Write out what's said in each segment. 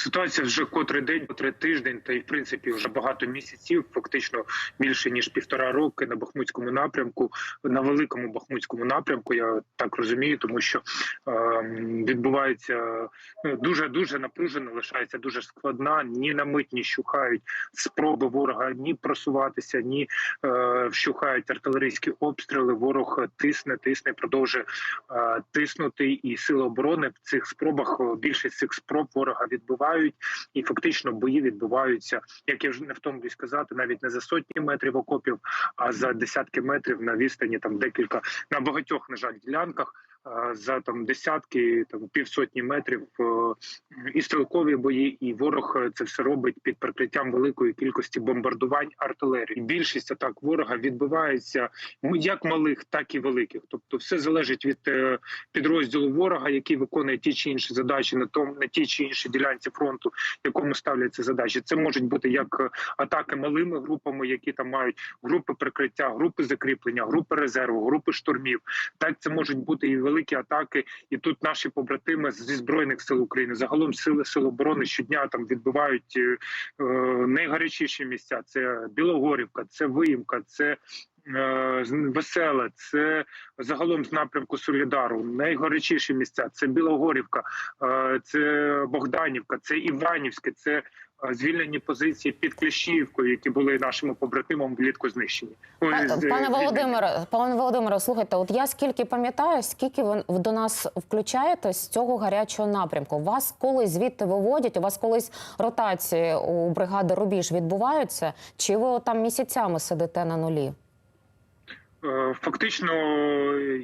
Ситуація вже котрий день, котрий тиждень, та й в принципі вже багато місяців, фактично більше ніж півтора роки на Бахмутському напрямку, на великому Бахмутському напрямку. Я так розумію, тому що е, відбувається ну, дуже дуже напружено, лишається дуже складна. Ні на мить не щухають спроби ворога ні просуватися, ні е, вщухають артилерійські обстріли. Ворог тисне, тисне, продовжує е, тиснути, і сили оборони в цих спробах більшість цих спроб ворога відбивають, і фактично бої відбуваються, як я вже не втомлюсь сказати, навіть не за сотні метрів окопів, а за десятки метрів на відстані там декілька на багатьох, на жаль, ділянках. За там десятки, там півсотні метрів е, і стрілкові бої, і ворог е, це все робить під прикриттям великої кількості бомбардувань артилерії. Більшість атак ворога відбувається м- як малих, так і великих. Тобто, все залежить від е, підрозділу ворога, який виконує ті чи інші задачі на тому на тій чи іншій ділянці фронту, якому ставляться задачі. Це можуть бути як е, атаки малими групами, які там мають групи прикриття, групи закріплення, групи резерву, групи штурмів. Так це можуть бути і великі атаки. І тут наші побратими зі збройних сил України, загалом сили сил оборони щодня там відбивають е, е, найгарячіші місця. Це Білогорівка, це Виїмка, це. е, Веселе, це загалом з напрямку Солідару. Найгарячіші місця це Білогорівка, е, це Богданівка, це Іванівське, це звільнені позиції під Кліщіївкою, які були нашими побратимом влітку знищені. Пане з- пане звільнені. Володимире, пане Володимире, слухайте, от я скільки пам'ятаю, скільки ви до нас включаєте з цього гарячого напрямку. Вас колись звідти виводять? У вас колись ротації у бригади Рубіж відбуваються? Чи ви там місяцями сидите на нулі? Е, Фактично,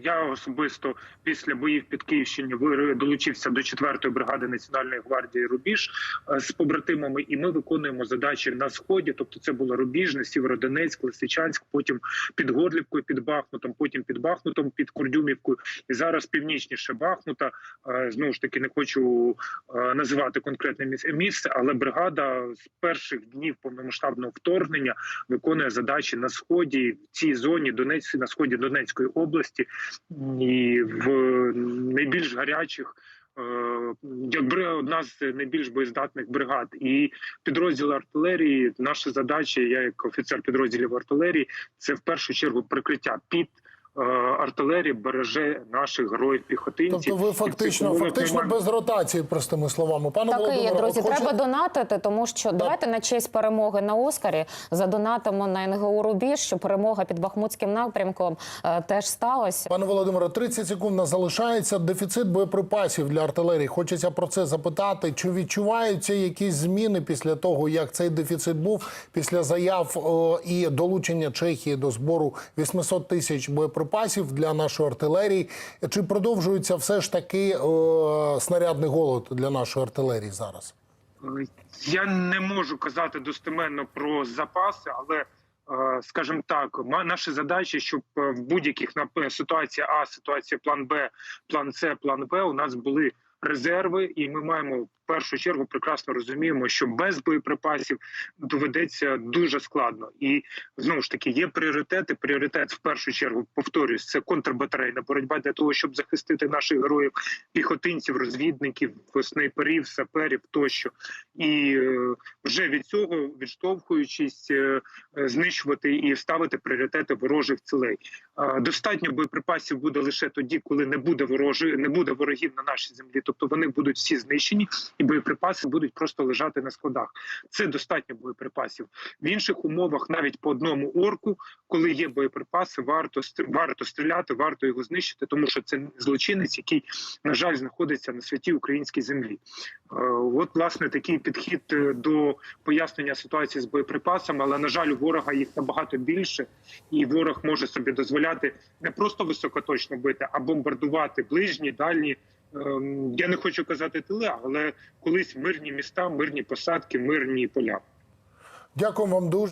я особисто після боїв під Київщині долучився до 4-ї бригади Національної гвардії Рубіж е, з побратимами, і ми виконуємо задачі на сході. Тобто, це було Рубіжне, Сєвєродонецьк, Лисичанськ, потім під Горлівкою, під Бахмутом, потім під Бахмутом, під Курдюмівкою, і зараз північніше Бахмута. Е, Знову ж таки, не хочу називати конкретне міс- місце, але бригада з перших днів повномасштабного вторгнення виконує задачі на сході в цій зоні Донець на сході Донецької області і в найбільш гарячих. Якби Як бри- одна з найбільш боєздатних бригад, і підрозділи артилерії. Наша задача, я як офіцер підрозділів артилерії, це в першу чергу прикриття під е, артилерії береже наших героїв піхотинців. Тобто ви фактично, фактично без ротації, простими словами. Пане Так і є, друзі. хочу- Треба донатити, тому що давайте на честь перемоги на Оскарі задонатимо на НГУ Рубіж, що перемога під Бахмутським напрямком е, теж сталася. Пане Володимире, 30 секунд нас залишається. Дефіцит боєприпасів для артилерії. Хочеться про це запитати. Чи відчуваються якісь зміни після того, як цей дефіцит був після заяв о, і долучення Чехії до збору 800 тисяч боєприпасів для нашої артилерії? Чи продовжується все ж таки о, снарядний голод для нашої артилерії зараз? Я не можу казати достеменно про запаси, але е, скажімо так, наші задачі, щоб е, в будь-яких ситуація А, ситуація план Б, план С, план Б у нас були резерви, і ми маємо першу чергу прекрасно розуміємо, що без боєприпасів доведеться дуже складно. І знову ж таки є пріоритети. Пріоритет в першу чергу повторюсь, це контрбатарейна боротьба для того, щоб захистити наших героїв, піхотинців, розвідників, снайперів, саперів тощо. І е, вже від цього відштовхуючись, е, е, знищувати і ставити пріоритети ворожих цілей. Достатньо боєприпасів буде лише тоді, коли не буде ворожі, не буде ворогів на нашій землі. Тобто вони будуть всі знищені, і боєприпаси будуть просто лежати на складах. Це достатньо боєприпасів. В інших умовах, навіть по одному орку, коли є боєприпаси, варто варто стріляти, варто його знищити, тому що це злочинець, який на жаль знаходиться на святій українській землі. Е, От власне такий підхід е, до пояснення ситуації з боєприпасами, але на жаль, у ворога їх набагато більше, і ворог може собі дозволяти не просто високоточно бити, а бомбардувати ближні, дальні. Ем, Я не хочу казати тили, але колись мирні міста, мирні посадки, мирні поля. Дякую вам дуже.